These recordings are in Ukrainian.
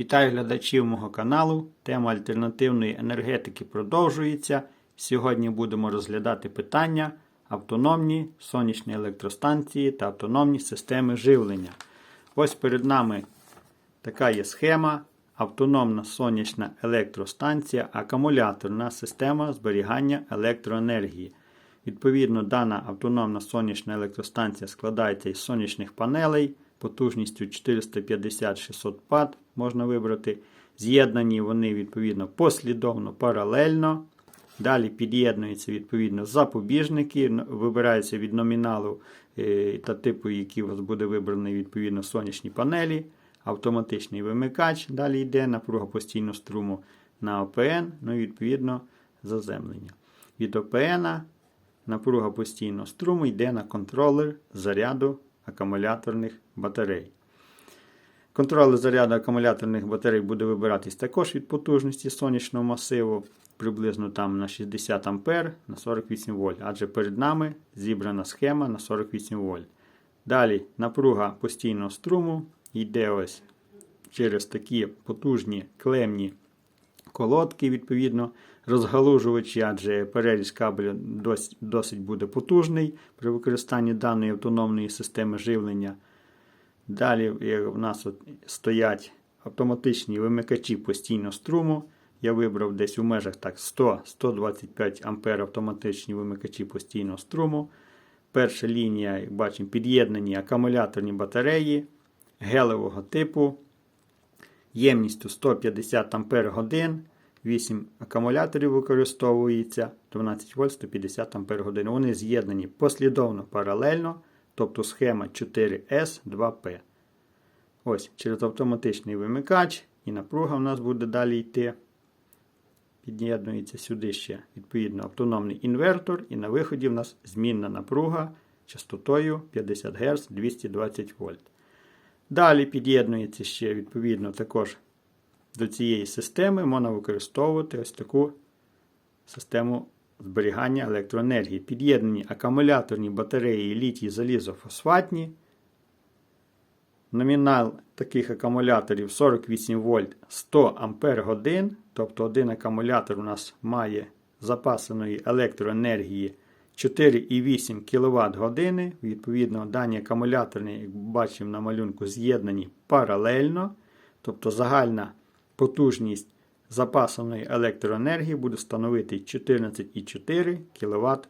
Вітаю глядачів мого каналу. Тема альтернативної енергетики продовжується. Сьогодні будемо розглядати питання автономні сонячні електростанції та автономні системи живлення. Ось перед нами така є схема. Автономна сонячна електростанція, акумуляторна система зберігання електроенергії. Відповідно, дана автономна сонячна електростанція складається із сонячних панелей потужністю 450-600 Вт можна вибрати. З'єднані вони відповідно послідовно паралельно. Далі під'єднуються відповідно запобіжники, вибираються від номіналу е, та типу, який у вас буде вибраний відповідно сонячні панелі, автоматичний вимикач. Далі йде напруга постійного струму на ОПН, ну і відповідно заземлення. Від ОПН напруга постійного струму йде на контролер заряду акумуляторних батарей. Контролер заряду акумуляторних батарей буде вибиратись також від потужності сонячного масиву, приблизно там на 60 А на 48 вольт, адже перед нами зібрана схема на 48 вольт. Далі напруга постійного струму йде ось через такі потужні клемні колодки, відповідно, розгалужувачі, адже переріз кабелю досить, досить буде потужний при використанні даної автономної системи живлення. Далі в нас стоять автоматичні вимикачі постійного струму. Я вибрав десь у межах так 100-125 А автоматичні вимикачі постійного струму. Перша лінія, як бачимо, під'єднані акумуляторні батареї гелевого типу. Ємністю 150 Ампер годин. 8 акумуляторів використовується 12 вольт 150 Ампер годин. Вони з'єднані послідовно паралельно, тобто схема 4S2P. Ось, через автоматичний вимикач, і напруга в нас буде далі йти. Під'єднується сюди ще, відповідно, автономний інвертор, і на виході в нас змінна напруга частотою 50 Гц 220 вольт. Далі під'єднується ще, відповідно, також до цієї системи можна використовувати ось таку систему зберігання електроенергії. Під'єднані акумуляторні батареї літій залізофосфатні. Номінал таких акумуляторів 48 вольт 100 Ампер годин. Тобто один акумулятор у нас має запасаної електроенергії 4,8 кВт години. Відповідно, дані акумуляторні, як бачимо на малюнку, з'єднані паралельно. Тобто загальна потужність запасаної електроенергії буде становити 14,4 кВт.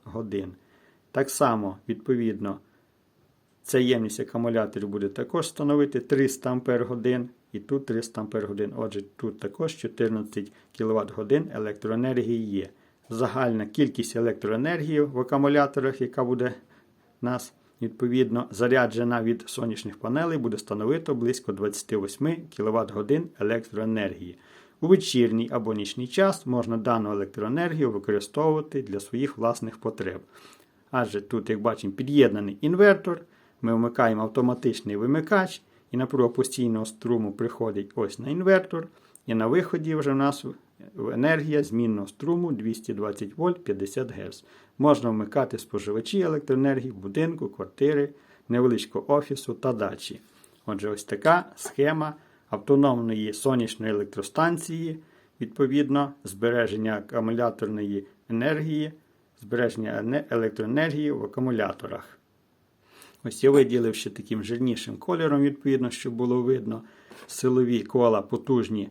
Так само, відповідно, ця ємність акумуляторів буде також становити 300 Ампер годин. І тут 300 Ампер годин. Отже, тут також 14 кВт електроенергії є. Загальна кількість електроенергії в акумуляторах, яка буде нас відповідно заряджена від сонячних панелей, буде становити близько 28 кВт електроенергії. У вечірній або нічний час можна дану електроенергію використовувати для своїх власних потреб. Адже тут, як бачимо, під'єднаний інвертор. Ми вмикаємо автоматичний вимикач, і напруга постійного струму приходить ось на інвертор. І на виході вже в нас енергія змінного струму 220 вольт 50 Гц. Можна вмикати споживачі електроенергії будинку, квартири, невеличкого офісу та дачі. Отже, ось така схема автономної сонячної електростанції, відповідно, збереження акумуляторної енергії, збереження електроенергії в акумуляторах. Ось я виділив ще таким жирнішим кольором, відповідно, щоб було видно силові кола потужні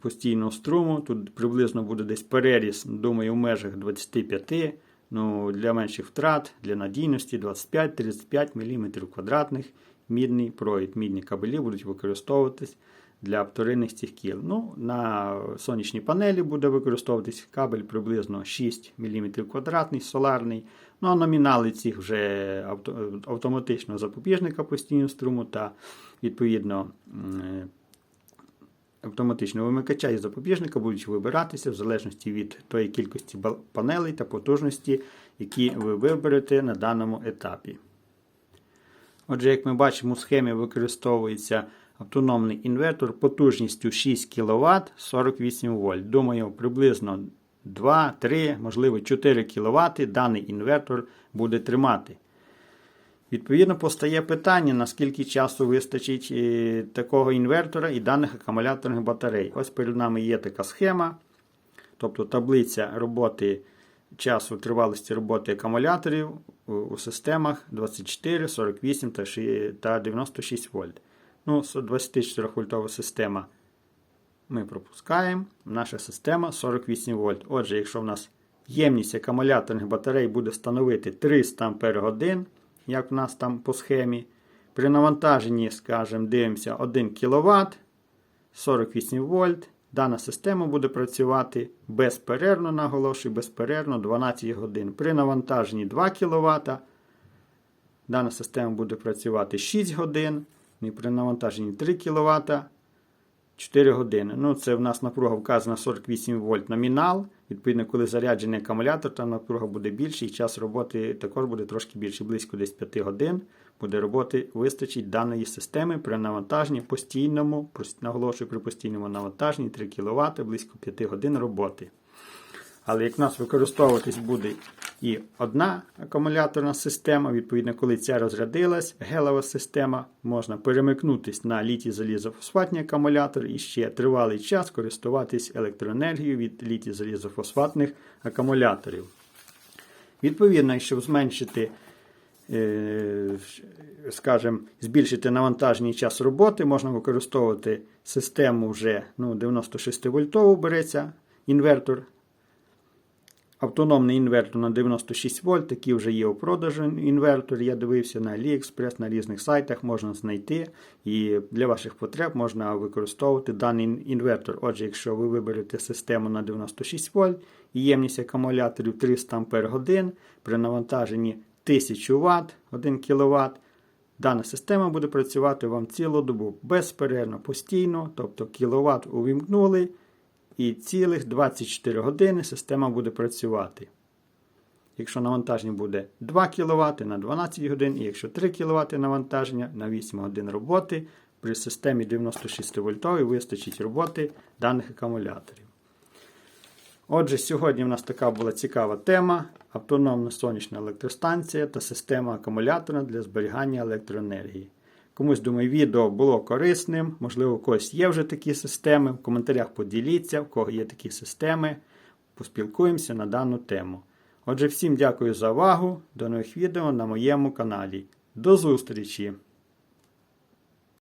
постійного струму. Тут приблизно буде десь переріз, думаю, в межах 25 ну, Для менших втрат, для надійності 25-35 мм квадратних мідний провід. Мідні кабелі будуть використовуватись для вторинних цих кіл. Ну, На сонячній панелі буде використовуватись кабель приблизно 6 мм квадратний, соларний. Ну, а номінали цих вже автоматичного запобіжника постійного струму та відповідно автоматичного вимикача і запобіжника будуть вибиратися в залежності від тої кількості панелей та потужності, які ви виберете на даному етапі. Отже, як ми бачимо, у схемі використовується автономний інвертор потужністю 6 кВт 48 В. Думаю, приблизно 2, 3, можливо 4 кВт даний інвертор буде тримати. Відповідно, постає питання, наскільки часу вистачить е, такого інвертора і даних акумуляторних батарей. Ось перед нами є така схема, тобто таблиця роботи часу тривалості роботи акумуляторів у, системах 24, 48 та ши- та 96 вольт. Ну, 24 вольтова система ми пропускаємо. Наша система 48 вольт. Отже, якщо в нас ємність акумуляторних батарей буде становити 300 Ампер годин, як в нас там по схемі, при навантаженні, скажімо, дивимося 1 кВт, 48 вольт. Дана система буде працювати безперервно, наголошую, безперервно 12 годин. При навантаженні 2 кВт дана система буде працювати 6 годин. І при навантаженні 3 кВт 4 години. Ну, це в нас напруга вказана 48 вольт номінал. Відповідно, коли заряджений акумулятор, там напруга буде більше, і час роботи також буде трошки більше, близько десь 5 годин. Буде роботи вистачить даної системи при навантаженні постійному, наголошую при постійному навантаженні 3 кВт, близько 5 годин роботи. Але як в нас використовуватись буде і одна акумуляторна система, відповідно, коли ця розрядилась, гелева система, можна перемикнутись на літій залізофосфатний акумулятор і ще тривалий час користуватись електроенергією від літій залізофосфатних акумуляторів. Відповідно, щоб зменшити, скажімо, збільшити навантаження і час роботи, можна використовувати систему вже ну, 96 вольтову береться інвертор Автономний інвертор на 96 вольт, такі вже є у продажу інвертор. Я дивився на AliExpress, на різних сайтах можна знайти. І для ваших потреб можна використовувати даний інвертор. Отже, якщо ви виберете систему на 96 вольт ємність акумуляторів 300 Ампер при навантаженні 1000 Вт, 1 кВт, дана система буде працювати вам цілу добу безперервно, постійно, тобто кіловат увімкнули і цілих 24 години система буде працювати. Якщо навантаження буде 2 кВт на 12 годин, і якщо 3 кВт навантаження на 8 годин роботи, при системі 96 вольтовій вистачить роботи даних акумуляторів. Отже, сьогодні в нас така була цікава тема: автономна сонячна електростанція та система акумулятора для зберігання електроенергії. Комусь, думаю, відео було корисним, можливо, у когось є вже такі системи. В коментарях поділіться, в кого є такі системи. Поспілкуємося на дану тему. Отже, всім дякую за увагу. До нових відео на моєму каналі. До зустрічі!